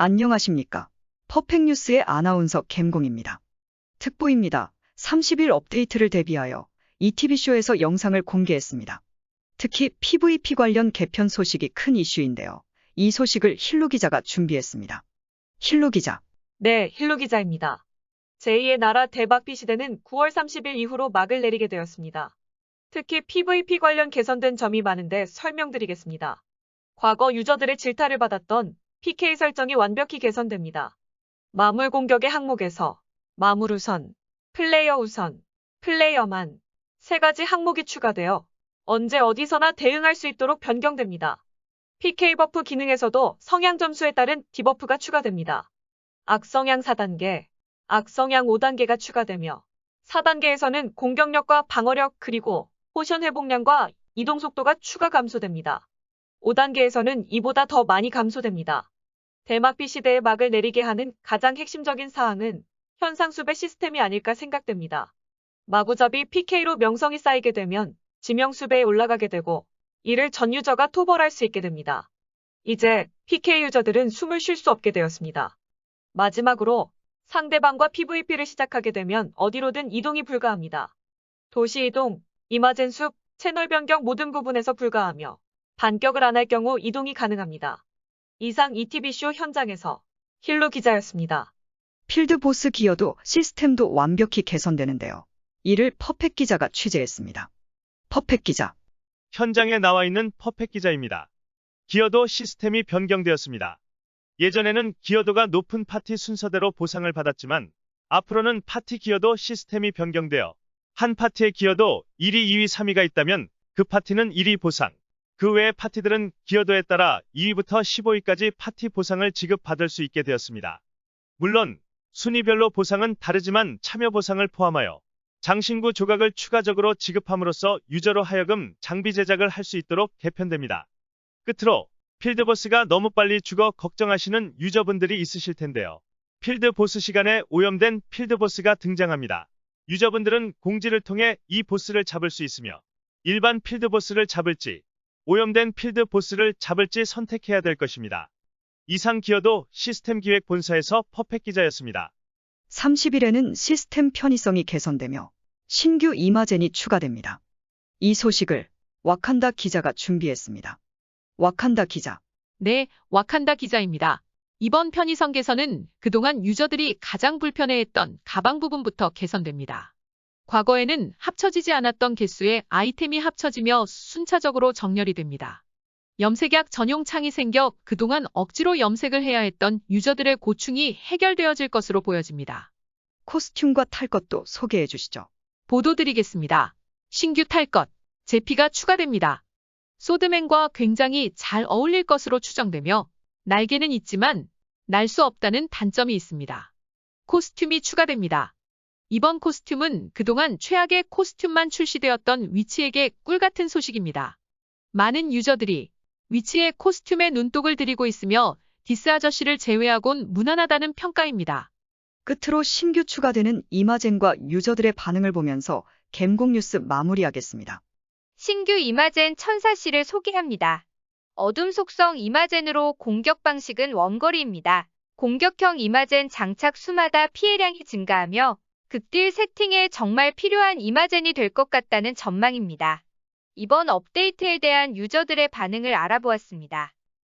안녕하십니까. 퍼펙뉴스의 아나운서 갬공입니다. 특보입니다. 30일 업데이트를 대비하여 ETV쇼에서 영상을 공개했습니다. 특히 PVP 관련 개편 소식이 큰 이슈인데요. 이 소식을 힐루 기자가 준비했습니다. 힐루 기자, 네, 힐루 기자입니다. 제2의 나라 대박비 시대는 9월 30일 이후로 막을 내리게 되었습니다. 특히 PVP 관련 개선된 점이 많은데 설명드리겠습니다. 과거 유저들의 질타를 받았던 PK 설정이 완벽히 개선됩니다. 마물 공격의 항목에서 마물 우선, 플레이어 우선, 플레이어만 세 가지 항목이 추가되어 언제 어디서나 대응할 수 있도록 변경됩니다. PK 버프 기능에서도 성향 점수에 따른 디버프가 추가됩니다. 악성향 4단계, 악성향 5단계가 추가되며 4단계에서는 공격력과 방어력 그리고 포션 회복량과 이동 속도가 추가 감소됩니다. 5단계에서는 이보다 더 많이 감소됩니다. 대막비 시대에 막을 내리게 하는 가장 핵심적인 사항은 현상 수배 시스템이 아닐까 생각됩니다. 마구잡이 PK로 명성이 쌓이게 되면 지명 수배에 올라가게 되고 이를 전 유저가 토벌할 수 있게 됩니다. 이제 PK 유저들은 숨을 쉴 수 없게 되었습니다. 마지막으로 상대방과 PVP를 시작하게 되면 어디로든 이동이 불가합니다. 도시 이동, 이마젠 숲, 채널 변경 모든 부분에서 불가하며 반격을 안 할 경우 이동이 가능합니다. 이상 ETV쇼 현장에서 힐루 기자였습니다. 필드 보스 기어도 시스템도 완벽히 개선되는데요. 이를 퍼펙 기자가 취재했습니다. 퍼펙 기자, 현장에 나와 있는 퍼펙 기자입니다. 기어도 시스템이 변경되었습니다. 예전에는 기여도가 높은 파티 순서대로 보상을 받았지만 앞으로는 파티 기여도 시스템이 변경되어 한 파티의 기여도 1위, 2위, 3위가 있다면 그 파티는 1위 보상, 그 외의 파티들은 기여도에 따라 2위부터 15위까지 파티 보상을 지급받을 수 있게 되었습니다. 물론 순위별로 보상은 다르지만 참여 보상을 포함하여 장신구 조각을 추가적으로 지급함으로써 유저로 하여금 장비 제작을 할 수 있도록 개편됩니다. 끝으로 필드보스가 너무 빨리 죽어 걱정하시는 유저분들이 있으실 텐데요. 필드보스 시간에 오염된 필드보스가 등장합니다. 유저분들은 공지를 통해 이 보스를 잡을 수 있으며 일반 필드보스를 잡을지 오염된 필드 보스를 잡을지 선택해야 될 것입니다. 이상 기여도 시스템 기획 본사에서 퍼펙 기자였습니다. 30일에는 시스템 편의성이 개선되며 신규 이마젠이 추가됩니다. 이 소식을 와칸다 기자가 준비했습니다. 와칸다 기자, 네, 와칸다 기자입니다. 이번 편의성 개선은 그동안 유저들이 가장 불편해했던 가방 부분부터 개선됩니다. 과거에는 합쳐지지 않았던 개수의 아이템이 합쳐지며 순차적으로 정렬이 됩니다. 염색약 전용 창이 생겨 그동안 억지로 염색을 해야 했던 유저들의 고충이 해결되어질 것으로 보여집니다. 코스튬과 탈 것도 소개해 주시죠. 보도 드리겠습니다. 신규 탈 것, 제피가 추가됩니다. 소드맨과 굉장히 잘 어울릴 것으로 추정되며 날개는 있지만 날 수 없다는 단점이 있습니다. 코스튬이 추가됩니다. 이번 코스튬은 그동안 최악의 코스튬만 출시되었던 위치에게 꿀같은 소식입니다. 많은 유저들이 위치의 코스튬에 눈독을 들이고 있으며 디스 아저씨를 제외하곤 무난하다는 평가입니다. 끝으로 신규 추가되는 이마젠과 유저들의 반응을 보면서 갬공 뉴스 마무리하겠습니다. 신규 이마젠 천사씨를 소개합니다. 어둠 속성 이마젠으로 공격 방식은 원거리입니다. 공격형 이마젠 장착 수마다 피해량이 증가하며 극딜 세팅에 정말 필요한 이마젠이 될 것 같다는 전망입니다. 이번 업데이트에 대한 유저들의 반응을 알아보았습니다.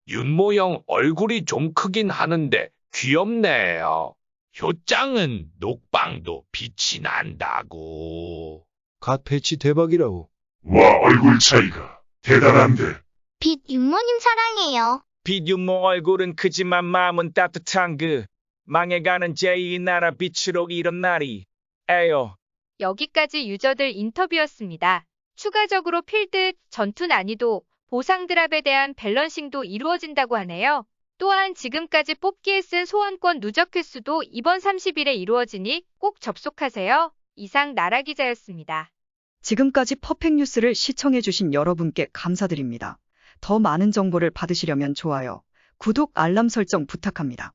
윤모형 얼굴이 좀 크긴 하는데 귀엽네요. 효짱은 녹방도 빛이 난다고. 갓 패치 대박이라고. 와 얼굴 차이가 대단한데 빛 윤모님 사랑해요. 빛 윤모 얼굴은 크지만 마음은 따뜻한 그 망해가는 제2의 나라 빛으로 이런 날이 에요. 여기까지 유저들 인터뷰였습니다. 추가적으로 필드, 전투 난이도, 보상 드랍에 대한 밸런싱도 이루어진다고 하네요. 또한 지금까지 뽑기에 쓴 소원권 누적 횟수도 이번 30일에 이루어지니 꼭 접속하세요. 이상 나라 기자였습니다. 지금까지 퍼펙 뉴스를 시청해 주신 여러분께 감사드립니다. 더 많은 정보를 받으시려면 좋아요, 구독, 알람 설정 부탁합니다.